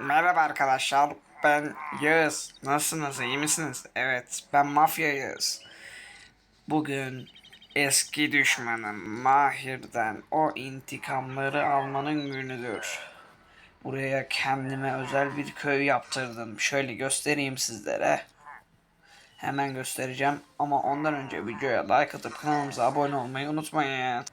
Merhaba arkadaşlar. Ben Yağız. Nasılsınız? iyi misiniz? Evet, ben Mafya Yağız. Bugün eski düşmanım Mahir'den o intikamları almanın günüdür. Buraya kendime özel bir köy yaptırdım. Şöyle göstereyim sizlere. Hemen göstereceğim ama ondan önce videoya like atıp kanalımıza abone olmayı unutmayın.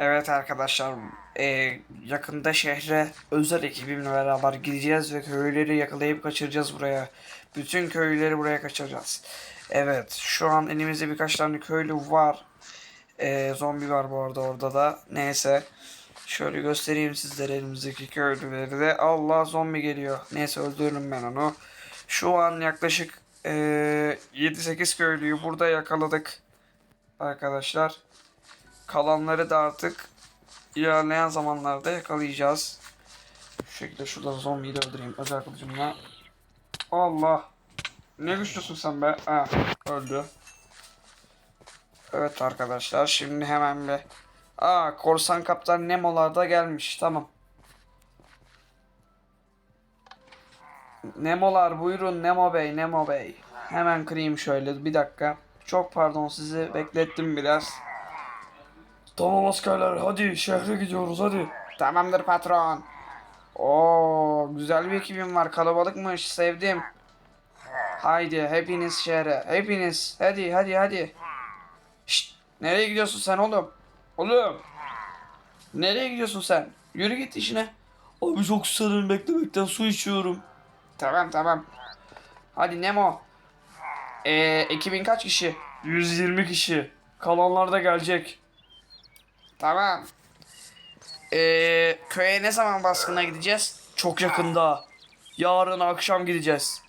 Evet arkadaşlar, e, yakında şehre özel ekibimle beraber gideceğiz ve köylüleri yakalayıp kaçıracağız buraya. Bütün köylüleri buraya kaçıracağız. Evet, şu an elimizde birkaç tane köylü var. E, zombi var bu arada orada da. Neyse, şöyle göstereyim sizlere elimizdeki köylüleri de. Allah zombi geliyor. Neyse öldürürüm ben onu. Şu an yaklaşık e, 7-8 köylüyü burada yakaladık. Arkadaşlar. Kalanları da artık ilerleyen zamanlarda yakalayacağız. Şu şekilde şurada zombiyi de öldüreyim özel kılıcımla. Allah. Ne güçlüsün sen be. Ha, öldü. Evet arkadaşlar şimdi hemen bir... Aa korsan kaptan Nemo'lar da gelmiş. Tamam. Nemo'lar buyurun Nemo Bey, Nemo Bey. Hemen kırayım şöyle bir dakika. Çok pardon sizi beklettim biraz. Tamam askerler hadi şehre gidiyoruz hadi. Tamamdır patron. Oo güzel bir ekibim var. Kalabalıkmış. Sevdim. Haydi hepiniz şehre. Hepiniz. Hadi hadi hadi. Şşt, nereye gidiyorsun sen oğlum? Oğlum. Nereye gidiyorsun sen? Yürü git işine. Abi çok susadım beklemekten su içiyorum. Tamam tamam. Hadi Nemo. Ee, ekibin kaç kişi? 120 kişi. Kalanlar da gelecek. Tamam. Ee, köye ne zaman baskına gideceğiz? Çok yakında. Yarın akşam gideceğiz.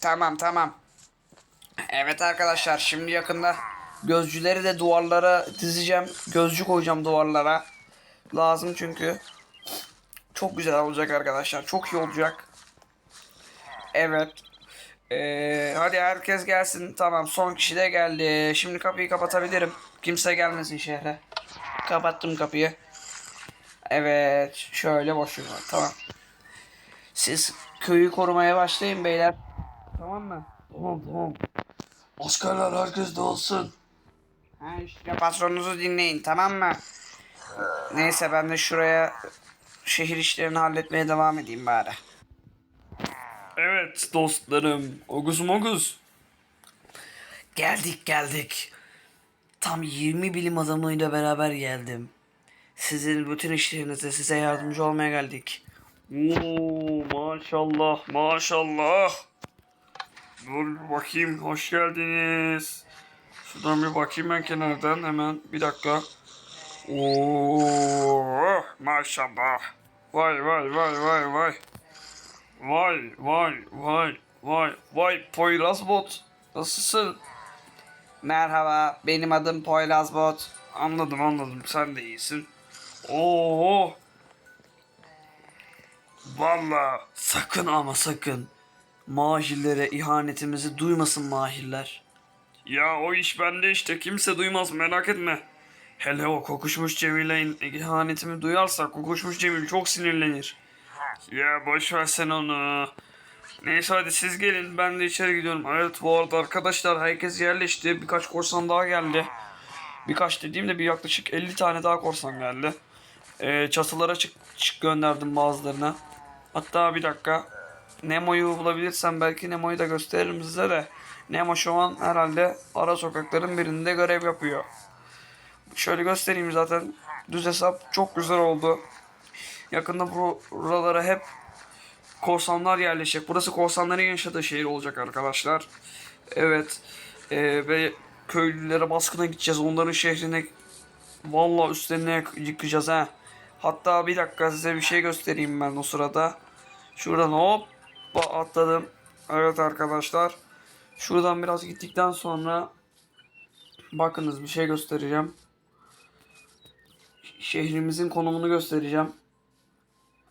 Tamam tamam. Evet arkadaşlar şimdi yakında gözcüleri de duvarlara dizeceğim. Gözcü koyacağım duvarlara. Lazım çünkü. Çok güzel olacak arkadaşlar. Çok iyi olacak. Evet. Ee, hadi herkes gelsin. Tamam son kişi de geldi. Şimdi kapıyı kapatabilirim. Kimse gelmesin şehre. Kapattım kapıyı. Evet. Şöyle boşluğum var. Tamam. Siz köyü korumaya başlayın beyler. Tamam mı? Tamam tamam. Askerler herkes dağılsın. Ha işte patronunuzu dinleyin tamam mı? Neyse ben de şuraya şehir işlerini halletmeye devam edeyim bari. Evet dostlarım. Ogus mogus. Geldik geldik. Tam 20 bilim adamıyla beraber geldim. Sizin bütün işlerinizde size yardımcı olmaya geldik. Oo maşallah maşallah. Dur bakayım hoş geldiniz. Şuradan bir bakayım ben kenardan hemen bir dakika. Oo maşallah. Vay vay vay vay vay. Vay vay vay vay vay Poyraz bot. Nasılsın? Merhaba benim adım Poyrazbot. Anladım anladım sen de iyisin. Oo. Valla sakın ama sakın. Mahillere ihanetimizi duymasın mahiller. Ya o iş bende işte kimse duymaz merak etme. Hele o kokuşmuş Cemile'in ihanetimi duyarsa kokuşmuş Cemil çok sinirlenir. Ya boş ver sen onu. Neyse hadi siz gelin ben de içeri gidiyorum. Evet bu arada arkadaşlar herkes yerleşti. Birkaç korsan daha geldi. Birkaç dediğimde bir yaklaşık 50 tane daha korsan geldi. Ee, çatılara çık, çık gönderdim bazılarına. Hatta bir dakika. Nemo'yu bulabilirsem belki Nemo'yu da gösteririm size de. Nemo şu an herhalde ara sokakların birinde görev yapıyor. Şöyle göstereyim zaten. Düz hesap çok güzel oldu. Yakında bur- buralara hep korsanlar yerleşecek. Burası korsanların yaşadığı şehir olacak arkadaşlar. Evet. Ee, ve köylülere baskına gideceğiz. Onların şehrine Vallahi üstlerine yıkacağız ha. Hatta bir dakika size bir şey göstereyim ben o sırada. Şuradan hop atladım. Evet arkadaşlar. Şuradan biraz gittikten sonra bakınız bir şey göstereceğim. Şehrimizin konumunu göstereceğim.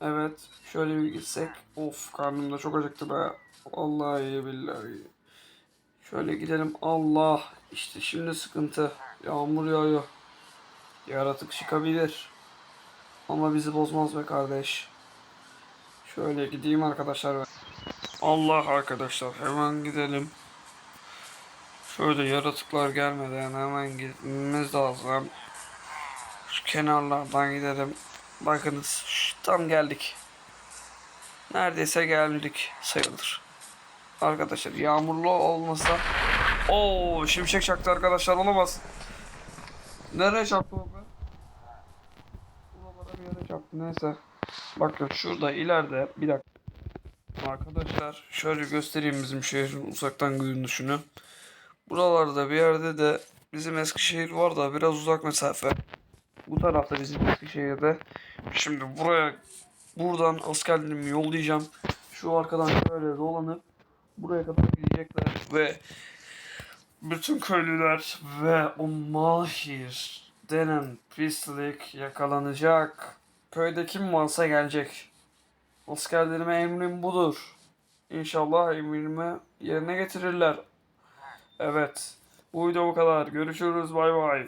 Evet. Şöyle bir gitsek. Of karnım da çok acıktı be. Vallahi billahi. Şöyle gidelim. Allah. İşte şimdi sıkıntı. Yağmur yağıyor. Yaratık çıkabilir. Ama bizi bozmaz be kardeş. Şöyle gideyim arkadaşlar. Allah arkadaşlar hemen gidelim. Şöyle yaratıklar gelmeden hemen gitmemiz lazım. Şu kenarlardan gidelim. Bakınız tam geldik. Neredeyse geldik sayılır. Arkadaşlar yağmurlu olmasa Oo şimşek çaktı arkadaşlar olamaz. Nereye çarptı o be? Buralara bir yere çarptı neyse. Bakın şurada ileride bir dakika. Arkadaşlar şöyle göstereyim bizim şehrin uzaktan görünüşünü. Buralarda bir yerde de bizim Eskişehir var da biraz uzak mesafe. Bu tarafta bizim Eskişehir'de. Şimdi buraya buradan askerlerimi yollayacağım. Şu arkadan şöyle dolanıp buraya kadar gidecekler ve bütün köylüler ve o mahir denen pislik yakalanacak. Köyde kim varsa gelecek. Askerlerime emrim budur. İnşallah emrimi yerine getirirler. Evet. Bu video bu kadar. Görüşürüz. Bay bay.